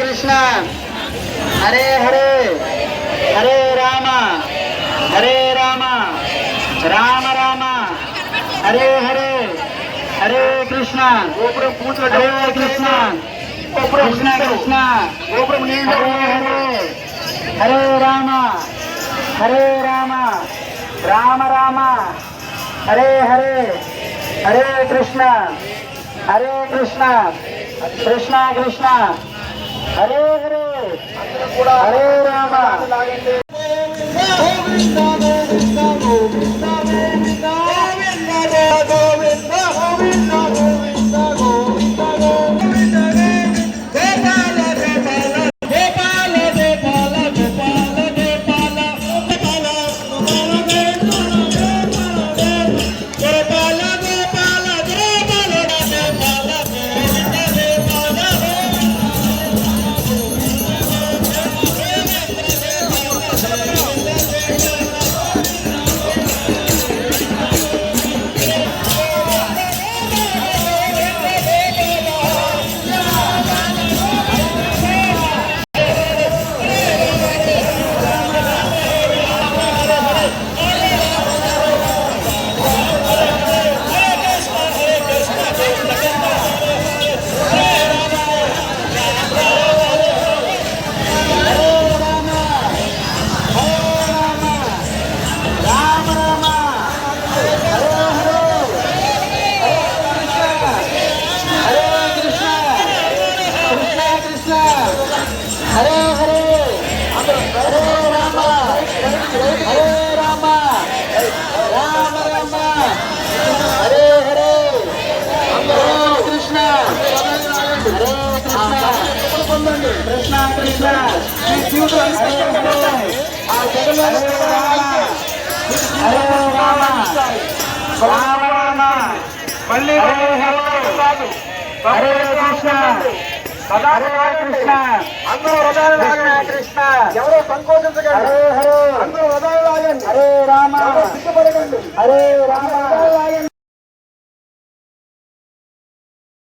కృష్ణ. హరే హరే. హరే రామ. హరే రామ. రామ రామ. హరే హరే. హరే కృష్ణ. గోపురం పూజలు హరే కృష్ణ. కృష్ణ కృష్ణ. గోపురం హరే హరే. హరే రామ. హరే రామ. రామ రామ. హరే హరే. హరే కృష్ణ. హరే కృష్ణ. కృష్ణ కృష్ణ. హరే హరే కూడా హరే రామ లాగండి రామ హరే హరే హరే రామ హరే రామ రామ రామ హరే హరే కృష్ణ హరే కృష్ణ కృష్ణ కృష్ణ హరే రామ రామ రామ మళ్ళీ హరే హరే హరే కృష్ణ హరే కృష్ణ అందరూ రథాలు కృష్ణ. ఎవరో సంకోచించకండి. అందరూ లాగండి హరే రామ. సిగ్గుపడకండి. హరే రామ.